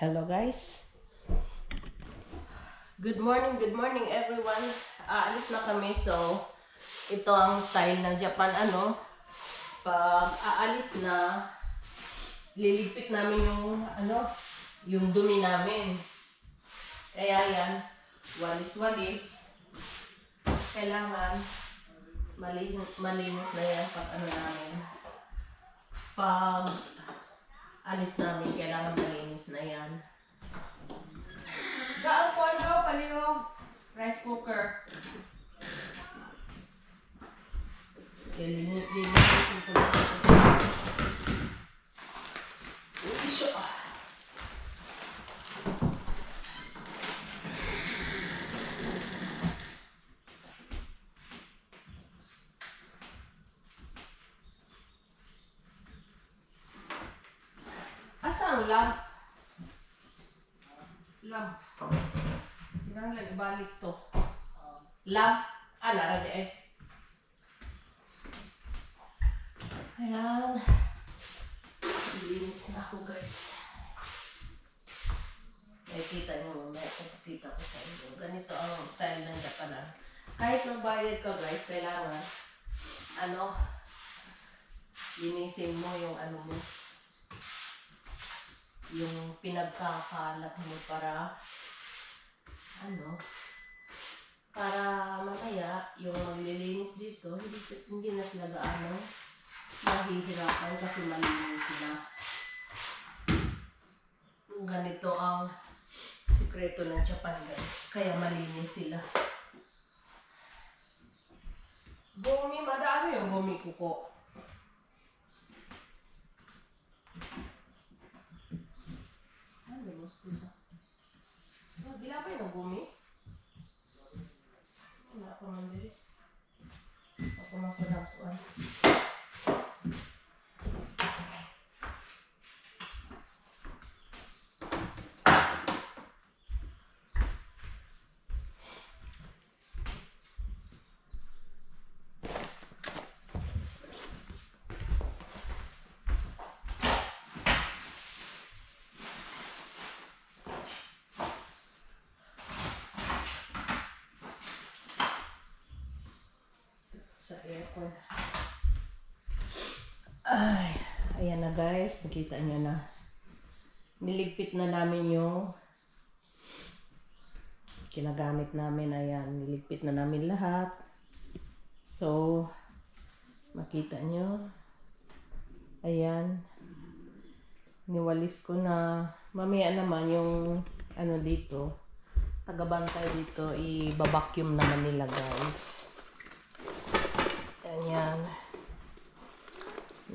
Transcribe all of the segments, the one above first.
Hello guys. Good morning, good morning everyone. Aalis na kami so ito ang style ng Japan ano. Pag aalis na liligpit namin yung ano, yung dumi namin. Kaya yan, walis-walis. Kailangan malinis, malinis na yan pag ano namin. Pag alis namin, kailangan malinis na yan. Gaan po ano, palihog. Rice cooker. Linis, linis ko na ito. Uy, siya. Asa ang lamp? Lamp. Kinahanglan ibalik to. Lamp. Ah, nara di eh. Ayan. Linis na ako guys. Nakikita kung pakita ko sa inyo. Ganito ang style ng Japanan. Kahit magbayad ka guys, kailangan ano, linisin mo yung ano mo, yung pinagkakalat mo para ano para mamaya yung maglilinis dito hindi, hindi na sila gaano mahihirapan kasi malinis sila. Ganito ang sikreto ng Japan guys. Kaya malinis sila. Gumi madami yung gumi kuko Gusto ba? Oh, dila pa yung gumi? Wala pa man diri. Ako man ko lang kuan. Sa aircon. Ay, ayan na guys, nakita nyo na. Niligpit na namin yung kinagamit namin. Ayan, niligpit na namin lahat. So, makita nyo. Ayan. Niwalis ko na. Mamaya naman yung ano dito, tagabantay dito, i-vacuum naman nila guys. Ayan.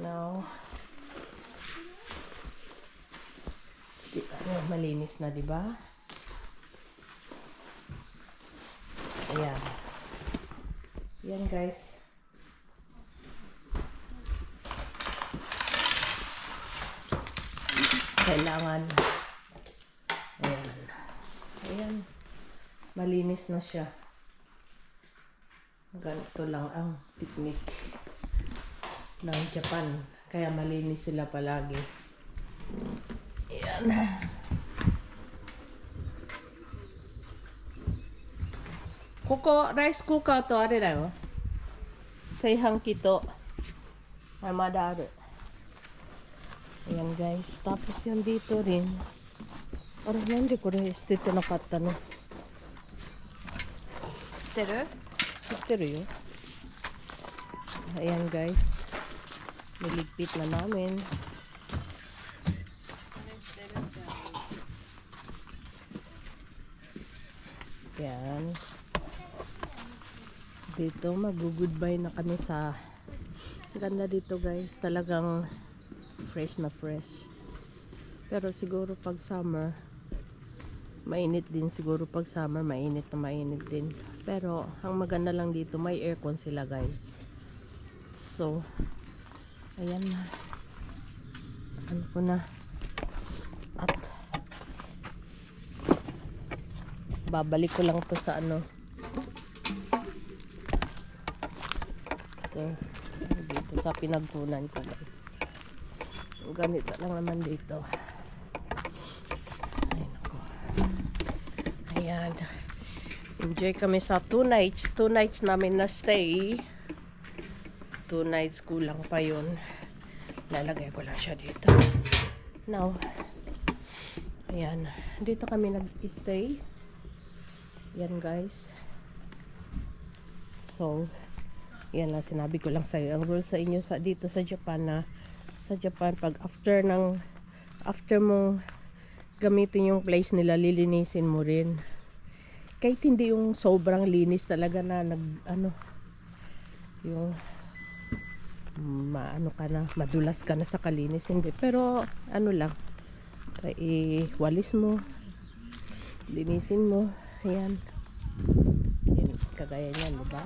Now, kita nyo, malinis na, di ba? Ayan. Ayan, guys. Kailangan. Ayan. Ayan. Malinis na siya Ganito lang ang technique ng Japan. Kaya malinis sila palagi. Ayan. Kuko, rice cooker to, are da yo. Seihang kito. Hamada aru. Ayan guys. Tapos yung dito rin. Ara, nande kore stete nakatta no? 知ってる rin yun. Ayan guys. Niligpit na namin. Yan. Dito mag-goodbye na kami sa ganda dito guys. Talagang fresh na fresh. Pero siguro pag summer mainit din siguro pag summer mainit na mainit din. Pero ang maganda lang dito may aircon sila guys. So ayan na. Ano ko na. At babalik ko lang to sa ano. Ito dito sa pinagkunan ko guys. Ganito lang naman dito Ayan. Enjoy kami sa two nights. Two nights namin na stay. Two nights kulang pa yun. Lalagay ko lang siya dito. Now, ayan. Dito kami nag-stay. Yan guys. So, yan lang sinabi ko lang sa Ang rule sa inyo sa dito sa Japan na sa Japan pag after ng after mo gamitin yung place nila lilinisin mo rin. Kahit hindi yung sobrang linis talaga na nag ano yung maano ka na, madulas ka na sa kalinis hindi. Pero ano lang i-walis mo linisin mo ayan yan, kagaya niyan, di ba?